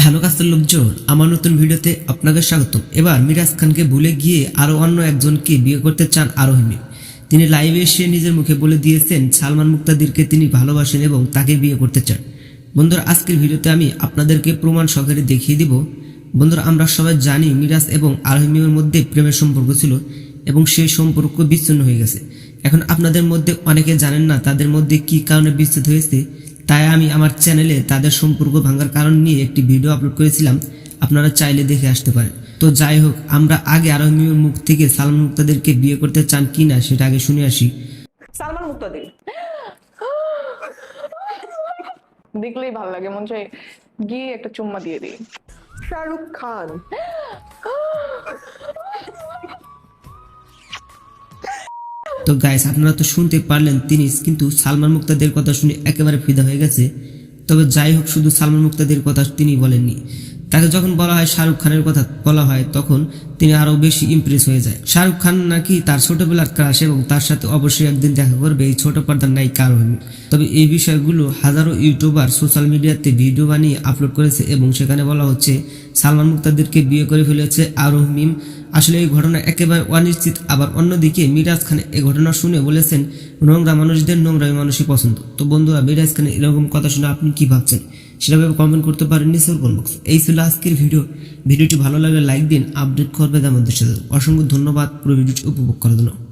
Hello কাস্তের লোকজন, আমার নতুন ভিডিওতে আপনাকে স্বাগত এবার মিরাজ খানকে ভুলে গিয়ে আরও অন্য একজনকে বিয়ে করতে চান আরোহিমি তিনি লাইভে এসে নিজের মুখে বলে দিয়েছেন, সালমান মুক্তাদিরকে তিনি ভালোবাসেন এবং তাকে বিয়ে করতে চান। বন্ধুরা, আজকের ভিডিওতে আমি আপনাদেরকে প্রমাণ সহকারে দেখিয়ে দিব। বন্ধুরা, আমরা সবাই জানি মিরাজ এবং আরোহিমের মধ্যে প্রেমের সম্পর্ক ছিল এবং সেই সম্পর্ক বিচ্ছিন্ন হয়ে গেছে। এখন আপনাদের মধ্যে অনেকে জানেন না তাদের মধ্যে কি কারণে বিচ্ছেদ হয়েছে। তাই আমি আমার চ্যানেলে তাদের সম্পর্ক ভাঙার কারণ নিয়ে একটি ভিডিও আপলোড করেছিলাম। আপনারা চাইলে দেখে আসতে পারেন। তো যাই হোক, আমরা আগে আরোহীর মুখ থেকে সালমান মুক্তাদেরকে বিয়ে করতে চান কি না সেটা আগে শুনে আসি। সালমান মুক্তাদের। দেখলেই ভালো লাগে, মন চাই গিয়ে একটা চুম্মা দিয়ে দিই। শাহরুখ খান। তো গাইস আপনারা তো শুনতে পারলেন তিনি কিন্তু সালমান মুক্তাদের কথা শুনে একেবারে ফিদা হয়ে গেছে। তবে যাই হোক, শুধু সালমান মুক্তাদের কথা তিনি বলেননি। তাকে যখন বলা হয় শাহরুখ খানের কথা বলা হয়, তখন তিনি আরও বেশি ইমপ্রেস হয়ে যায়। শাহরুখ খান নাকি তার ছোটবেলার ক্রাশ এবং তার সাথে অবশ্যই একদিন দেখা করবে এই ছোট পর্দার নাই কারণ তবে এই বিষয়গুলো হাজারো ইউটিউবার সোশ্যাল মিডিয়াতে ভিডিও বানিয়ে আপলোড করেছে এবং সেখানে বলা হচ্ছে, সালমান মুক্তাদেরকে বিয়ে করে ফেলেছে আরোহ মিম। আসলে এই ঘটনা একেবারে অনিশ্চিত। আবার অন্যদিকে মিরাজ খান এই ঘটনা শুনে বলেছেন, নোংরা মানুষদের নোংরামি মানুষই পছন্দ। তো বন্ধুরা, মিরাজ খানের এরকম কথা শুনে আপনি কি ভাবছেন? সেটা কমেন্ট করতে পারেন নিচের বক্স এই ছিল আজকের ভিডিও ভিডিওটি ভালো লাগলে লাইক দিন আপডেট করবে আমাদের সাথে। অসংখ্য ধন্যবাদ। পুরো ভিডিওটি উপভোগ করার জন্য।